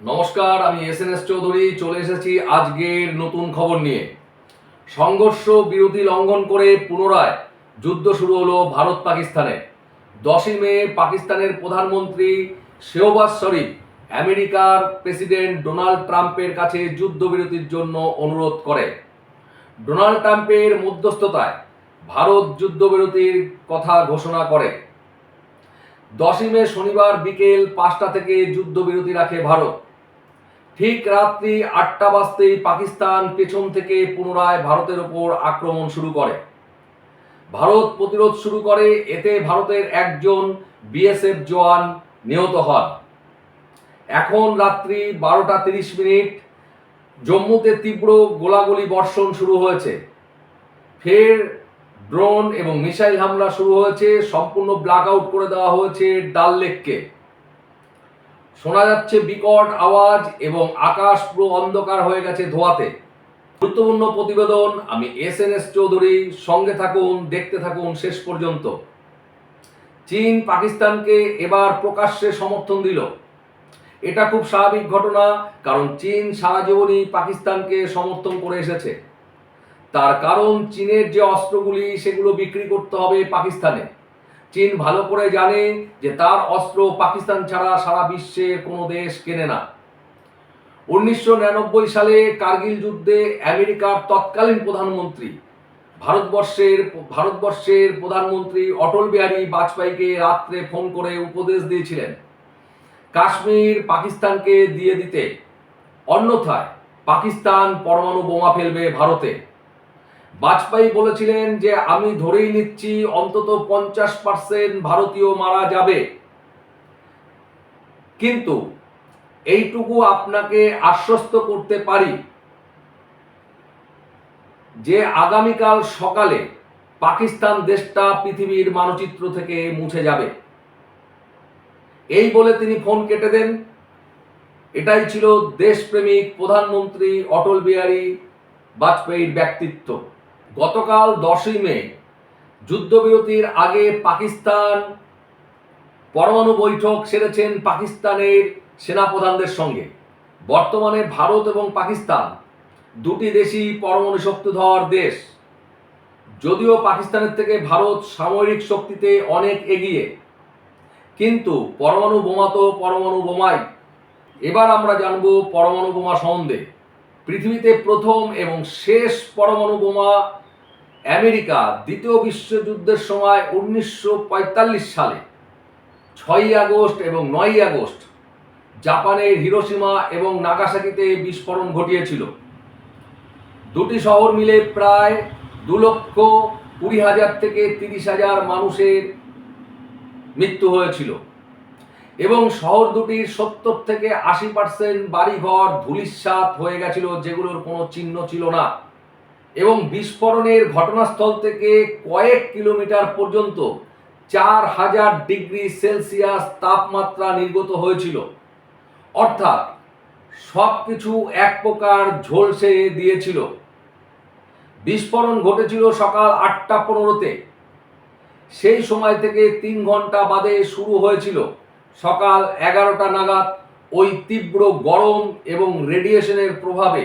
নমস্কার, আমি S N S Chowdhury, চলে এসেছি আজকের নতুন খবর নিয়ে। সংঘর্ষ বিরতি লঙ্ঘন করে পুনরায় যুদ্ধ শুরু হলো ভারত পাকিস্তানে। দশই মে পাকিস্তানের প্রধানমন্ত্রী শেহবাজ শরীফ আমেরিকার প্রেসিডেন্ট ডোনাল্ড ট্রাম্পের কাছে যুদ্ধবিরতির জন্য অনুরোধ করে। ডোনাল্ড ট্রাম্পের মধ্যস্থতায় ভারত যুদ্ধবিরতির কথা ঘোষণা করে। দশই মে শনিবার বিকেল পাঁচটা থেকে যুদ্ধবিরতি রাখে ভারত। ঠিক রাত্রি আটটা বাজতেই পাকিস্তান পেছন থেকে পুনরায় ভারতের ওপর আক্রমণ শুরু করে। ভারত প্রতিরোধ শুরু করে, এতে ভারতের একজন বিএসএফ জওয়ান নিহত হন। এখন রাত্রি বারোটা তিরিশ মিনিট, জম্মুতে তীব্র গোলাগুলি বর্ষণ শুরু হয়েছে। ফের ড্রোন এবং মিসাইল হামলা শুরু হয়েছে, সম্পূর্ণ ব্ল্যাক আউট করে দেওয়া হয়েছে ডাল লেককে। শোনা যাচ্ছে বিকট আওয়াজ এবং আকাশ পুরো অন্ধকার হয়ে গেছে ধোয়াতে। গুরুত্বপূর্ণ প্রতিবেদন, আমি এস এন এস চৌধুরী, সঙ্গে থাকুন, দেখতে থাকুন শেষ পর্যন্ত। চীন পাকিস্তানকে এবার প্রকাশ্যে সমর্থন দিল। এটা খুব স্বাভাবিক ঘটনা, কারণ চীন সারা জীবনই পাকিস্তানকে সমর্থন করে এসেছে। তার কারণ চীনের যে অস্ত্রগুলি সেগুলো বিক্রি করতে হবে পাকিস্তানে। চীন ভালো করে জানে যে তার অস্ত্র পাকিস্তান ছাড়া সারা বিশ্বে কোনো দেশ কেনে না। উনিশশো নিরানব্বই সালে কার্গিল যুদ্ধে আমেরিকার তৎকালীন প্রধানমন্ত্রী, ভারতবর্ষের ভারতবর্ষের প্রধানমন্ত্রী অটল বিহারী বাজপেয়ীকে রাত্রে ফোন করে উপদেশ দিয়েছিলেন, কাশ্মীর পাকিস্তানকে দিয়ে দিতে। অন্যথায় পাকিস্তান পরমাণু বোমা ফেলবে ভারতে। বাজপেয়ী বলেছিলেন যে, আমি ধরেই নিচ্ছি, অন্তত পঞ্চাশ পার্সেন্ট ভারতীয় মারা যাবে। কিন্তু এইটুকু আপনাকে আশ্বস্ত করতে পারি যে, আগামীকাল সকালে পাকিস্তান দেশটা পৃথিবীর মানচিত্র থেকে মুছে যাবে। এই বলে তিনি ফোন কেটে দেন। এটাই ছিল দেশপ্রেমিক প্রধানমন্ত্রী অটল বিহারী বাজপেয়ীর ব্যক্তিত্ব। গতকাল দশই মে, যুদ্ধবিরতির আগে পাকিস্তান পরমাণু বৈঠক সেরেছেন পাকিস্তানের সেনাপ্রধানদের সঙ্গে। বর্তমানে ভারত এবং পাকিস্তান দুটি দেশই পরমাণু শক্তিধর দেশ। যদিও পাকিস্তানের থেকে ভারত সামরিক শক্তিতে অনেক এগিয়ে, কিন্তু পরমাণু বোমা তো পরমাণু বোমাই। এবার আমরা জানব পরমাণু বোমা সম্বন্ধে। পৃথিবীতে প্রথম এবং শেষ পরমাণু বোমা আমেরিকা দ্বিতীয় বিশ্বযুদ্ধের সময় উনিশশো পঁয়তাল্লিশ সালে ছয়ই আগস্ট এবং নয়ই আগস্ট জাপানের হিরোসীমা এবং নাগাসাকিতে বিস্ফোরণ ঘটিয়েছিল। দুটি শহর মিলে প্রায় দু লক্ষ কুড়ি হাজার থেকে তিরিশ হাজার মানুষের মৃত্যু হয়েছিল এবং শহর দুটির সত্তর থেকে আশি পার্সেন্ট বাড়িঘর ধুলিস্বাত হয়ে গেছিল যেগুলোর কোনো চিহ্ন ছিল না। এবং বিস্ফোরণের ঘটনাস্থল থেকে কয়েক কিলোমিটার পর্যন্ত চার হাজার ডিগ্রি সেলসিয়াস তাপমাত্রা নির্গত হয়েছিল। অর্থাৎ সব কিছু এক প্রকার ঝলসে দিয়েছিল। বিস্ফোরণ ঘটেছিল সকাল আটটা পনেরোতে। সেই সময় থেকে তিন ঘণ্টা বাদে শুরু হয়েছিল সকাল এগারোটা নাগাদ ওই তীব্র গরম এবং রেডিয়েশনের প্রভাবে।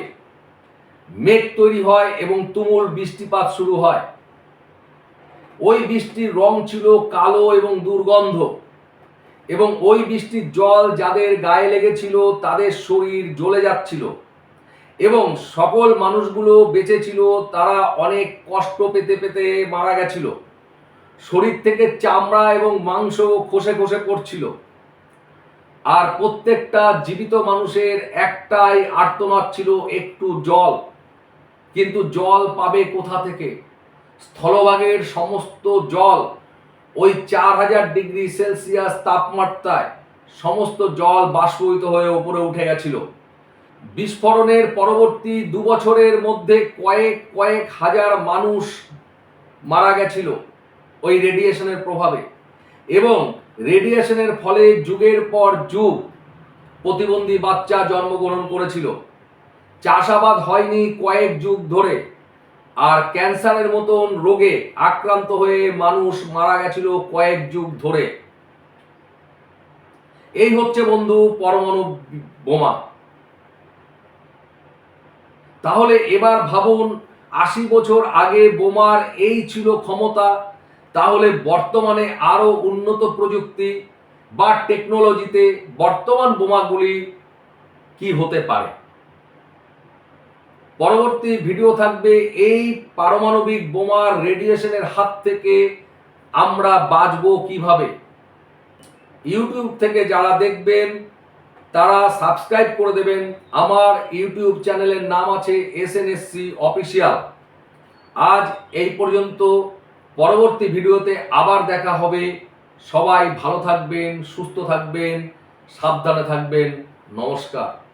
মেঘ তৈরি হয় এবং তুমুল বৃষ্টিপাত শুরু হয়। ওই বৃষ্টির রং ছিল কালো এবং দুর্গন্ধ, এবং ওই বৃষ্টির জল যাদের গায়ে লেগেছিল তাদের শরীর জ্বলে যাচ্ছিল, এবং সকল মানুষগুলো বেঁচে ছিল তারা অনেক কষ্ট পেতে পেতে মারা গেছিল। শরীর থেকে চামড়া এবং মাংস খসে খসে পড়ছিল। আর প্রত্যেকটা জীবিত মানুষের একটাই আর্তনাদ ছিল একটু জল। কিন্তু জল পাবে কোথা থেকে? স্থলভাগের সমস্ত জল ওই চার হাজার ডিগ্রি সেলসিয়াস তাপমাত্রায় সমস্ত জল বাষ্পীভূত হয়ে উপরে উঠে গেছিল। বিস্ফোরণের পরবর্তী দু বছরের মধ্যে কয়েক কয়েক হাজার মানুষ মারা গেছিল ওই রেডিয়েশনের প্রভাবে। এবং রেডিয়েশনের ফলে যুগের পর যুগ প্রতিবন্ধী বাচ্চা জন্মগ্রহণ করেছিল। চাষাবাদ হয়নি কয়েক যুগ ধরে, আর ক্যান্সারের মতন রোগে আক্রান্ত হয়ে মানুষ মারা গেছিল কয়েক যুগ ধরে। এই হচ্ছে বন্ধু পরমাণু বোমা। তাহলে এবার ভাবুন, আশি বছর আগে বোমার এই ছিল ক্ষমতা, তাহলে বর্তমানে আরও উন্নত প্রযুক্তি বা টেকনোলজিতে বর্তমান বোমাগুলি কি হতে পারে? পরবর্তী ভিডিও থাকবে এই পারমাণবিক বোমার রেডিয়েশনের হাত থেকে আমরা বাঁচবো কীভাবে? ইউটিউব থেকে যারা দেখবেন, তারা সাবস্ক্রাইব করে দেবেন। আমার ইউটিউব চ্যানেলের নাম আছে S N S C official আজ এই পর্যন্ত। পরবর্তী ভিডিওতে আবার দেখা হবে। সবাই ভালো থাকবেন, সুস্থ থাকবেন, সাবধানে থাকবেন। নমস্কার।